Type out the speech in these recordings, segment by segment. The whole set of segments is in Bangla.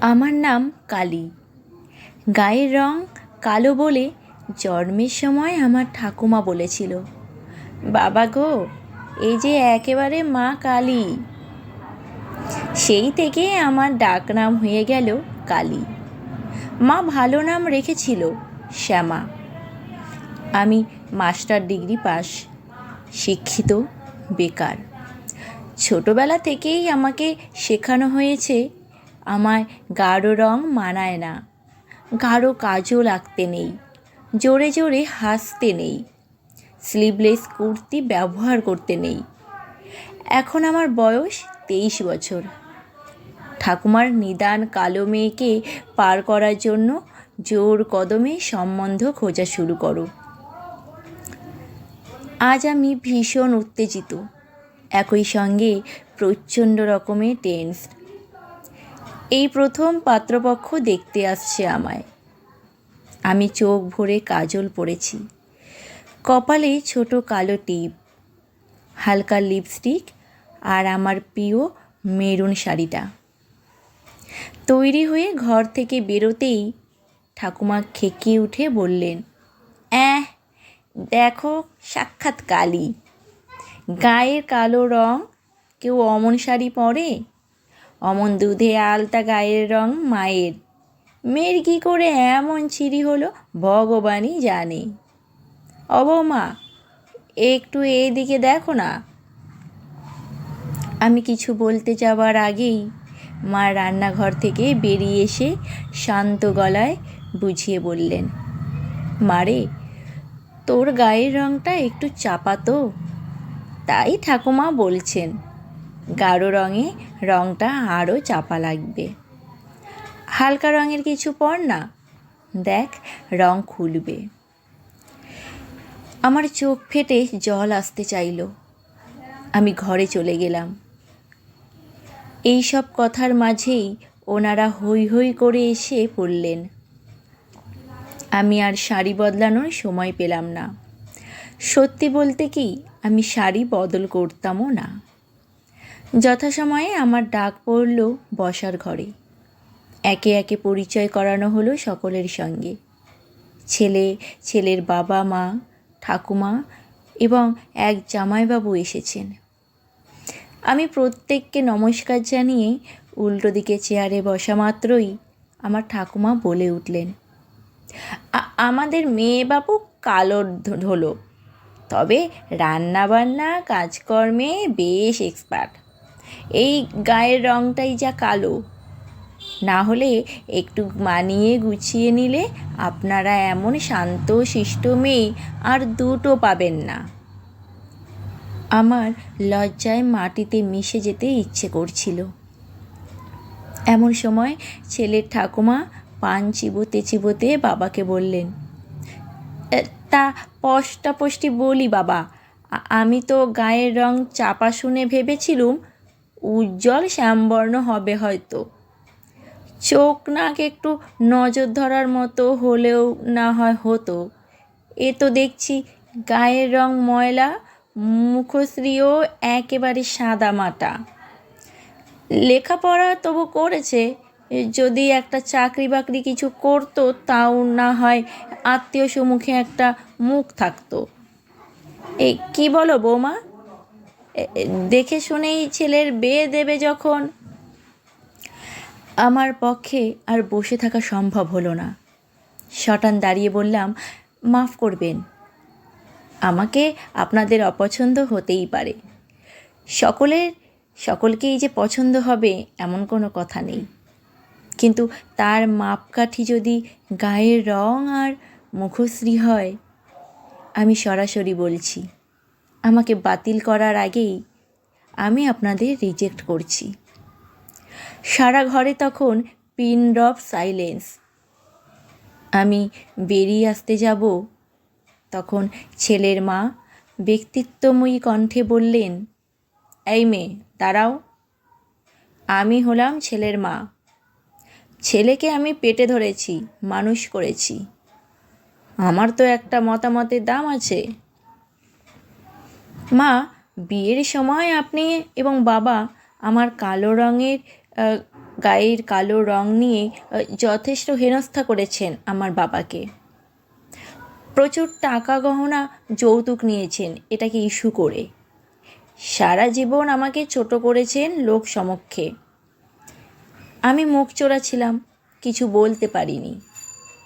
আমার নাম কালী। গায়ের রং কালো বলে জন্মের সময় আমার ঠাকুমা বলেছিল। বাবা গো, এই যে একেবারে মা কালী। সেই থেকে আমার ডাকনাম হয়ে গেল কালী। মা ভালো নাম রেখেছিল শ্যামা। আমি মাস্টার ডিগ্রি পাস, শিক্ষিত, বেকার। ছোটোবেলা থেকেই আমাকে শেখানো হয়েছে আমায় গাঢ় রং মানায় না। গাঢ় কাজল আঁকতে নেই, জোরে জোরে হাসতে নেই স্লিভলেস কুর্তি ব্যবহার করতে নেই। এখন আমার বয়স তেইশ বছর। ঠাকুমার নিদান কালো মেয়েকে পার করার জন্য জোর কদমে সম্বন্ধ খোঁজা শুরু করো। আজ আমি ভীষণ উত্তেজিত। একই সঙ্গে প্রচণ্ড রকমের টেন্স এই প্রথম পাত্রপক্ষ দেখতে আসছে আমায়। আমি চোখ ভরে কাজল পরেছি কপালে ছোট কালো টিপ, হালকা লিপস্টিক আর আমার প্রিয় মেরুন শাড়িটা। তৈরি হয়ে ঘর থেকে বেরোতেই ঠাকুমা খেকিয়ে উঠে বললেন, অ্যাঁ, দেখো সাক্ষাৎ কালী। গায়ের কালো রং কেউ অমন শাড়ি পরে? অমন দুধে আলতা গায়ের রং মায়ের। মেয়ের কী করে এমন ছিরি হলো ভগবানই জানে। অবমা একটু এইদিকে দেখো না। আমি কিছু বলতে যাওয়ার আগেই মা রান্নাঘর থেকে বেরিয়ে এসে শান্ত গলায় বুঝিয়ে বললেন মারে তোর গায়ের রঙটা একটু চাপা তো তাই ঠাকুমা বলছেন, গাঢ় রঙে রঙটা আরও চাপা লাগবে। হালকা রঙের কিছু পর না, দেখ রং খুলবে। আমার চোখ ফেটে জল আসতে চাইল। আমি ঘরে চলে গেলাম। এই সব কথার মাঝেই ওনারা হৈ হৈ করে এসে পড়লেন। আমি আর শাড়ি বদলানোর সময় পেলাম না। সত্যি বলতে কি, আমি শাড়ি বদল করতামও না। যথাসময়ে আমার ডাক পড়ল বসার ঘরে। একে একে পরিচয় করানো হলো সকলের সঙ্গে। ছেলে, ছেলের বাবা মা, ঠাকুমা এবং এক জামাইবাবু এসেছেন। আমি প্রত্যেককে নমস্কার জানিয়ে উল্টো দিকে চেয়ারে বসা মাত্রই আমার ঠাকুমা বলে উঠলেন, "আ- আমাদের মেয়েবাবু কালো ধ- হলো তবে রান্নাবান্না, কাজকর্মে বেশ এক্সপার্ট এই গায়ের রঙটাই যা কালো। না হলে একটু মানিয়ে গুছিয়ে নিলে আপনারা এমন শান্ত, শিষ্ট মেয়ে আর দুটো পাবেন না। আমার লজ্জায় মাটিতে মিশে যেতে ইচ্ছে করছিল। এমন সময় ছেলের ঠাকুমা পান চিবোতে চিবোতে বাবাকে বললেন তা পষ্টাপষ্টি বলি বাবা আমি তো গায়ের রং চাপা শুনে ভেবেছিলুম উজ্জ্বল শ্যামবর্ণ হবে হয়তো। চোখ নাক একটু নজর ধরার মতো হলেও না হয় হতো। এ তো দেখছি গায়ের রং ময়লা, মুখশ্রীও একেবারে সাদা মাটা। লেখাপড়া তবু করেছে, যদি একটা চাকরি বাকরি কিছু করতো তাও না হয় আত্মীয় সম্মুখে একটা মুখ থাকতো। এ কি বলো বৌমা? দেখে শুনেই ছেলের বিয়ে দেবে যখন। আমার পক্ষে আর বসে থাকা সম্ভব হলো না। শটান দাঁড়িয়ে বললাম, মাফ করবেন। আমাকে আপনাদের অপছন্দ হতেই পারে। সকলের, সকলকেই যে পছন্দ হবে এমন কোনো কথা নেই। কিন্তু তার মাপকাঠি যদি গায়ের রং আর মুখশ্রী হয়, আমি সরাসরি বলছি আমাকে বাতিল করার আগেই আমি আপনাদের রিজেক্ট করছি। সারা ঘরে তখন পিন ড্রপ সাইলেন্স আমি বেরিয়ে আসতে যাব। তখন ছেলের মা ব্যক্তিত্বময়ী কণ্ঠে বললেন, এই মেয়ে, দাঁড়াও। আমি হলাম ছেলের মা। ছেলেকে আমি পেটে ধরেছি, মানুষ করেছি। আমার তো একটা মতামতের দাম আছে। মা, বিয়ের সময় আপনি এবং বাবা আমার কালো রঙের গায়ের কালো রং নিয়ে যথেষ্ট হেনস্থা করেছেন আমার বাবাকে। প্রচুর টাকা গহনা যৌতুক নিয়েছেন এটাকে ইস্যু করে? সারা জীবন আমাকে ছোট করেছেন লোক সমক্ষে। আমি মুখ চোরা ছিলাম কিছু বলতে পারিনি।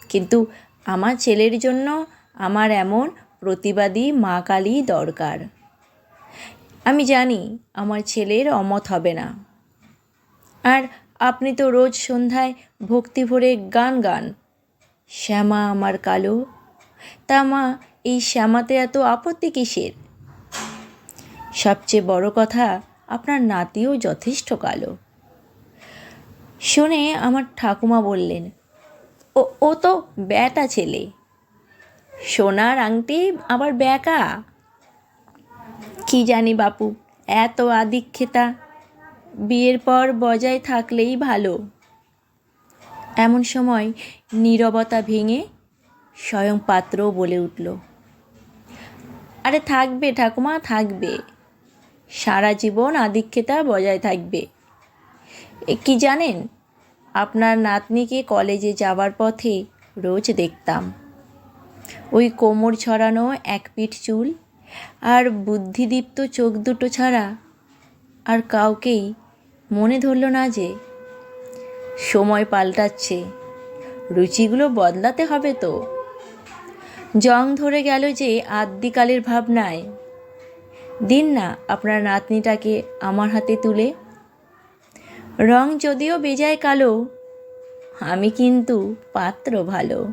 কিন্তু আমার ছেলের জন্য আমার এমন প্রতিবাদী মা কালী দরকার। আমি জানি আমার ছেলের অমত হবে না। আর আপনি তো রোজ সন্ধ্যায় ভক্তি ভরে গান গান। শ্যামা আমার কালো। তা মা, এই শ্যামাতে এত আপত্তি কিসের? সবচেয়ে বড় কথা, আপনার নাতিও যথেষ্ট কালো। শুনে আমার ঠাকুমা বললেন, ও ও তো ব্যাটা ছেলে। সোনার আংটি আবার ব্যাকা? কি জানি বাপু, এত আদিক্ষেতা। বিয়ের পর বজায় থাকলেই ভালো। এমন সময় নীরবতা ভেঙে স্বয়ং পাত্রও বলে উঠল, আরে থাকবে ঠাকুমা, থাকবে। সারা জীবন আদিক্ষেতা বজায় থাকবে। কি জানেন, আপনার নাতনিকে কলেজে যাওয়ার পথে রোজ দেখতাম। ওই কোমর ছড়ানো এক পিঠ চুল আর বুদ্ধিদীপ্ত চোখ দুটো ছাড়া আর কাউকেই মনে ধরল না যে সময় পাল্টাচ্ছে। রুচিগুলো বদলাতে হবে তো। জং ধরে গেল যে আদ্যিকালের ভাবনায়। দিন না, আপনার নাতনিটাকে আমার হাতে তুলে। রং যদিও বেজায় কালো, আমি কিন্তু পাত্র ভালো।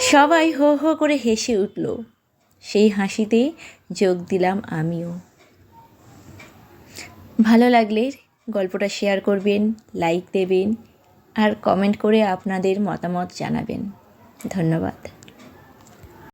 সবাই হো হো করে হেসে উঠল। সেই হাসিতে যোগ দিলাম আমিও। ভালো লাগলে গল্পটা শেয়ার করবেন লাইক দেবেন, আর কমেন্ট করে আপনাদের মতামত জানাবেন। ধন্যবাদ।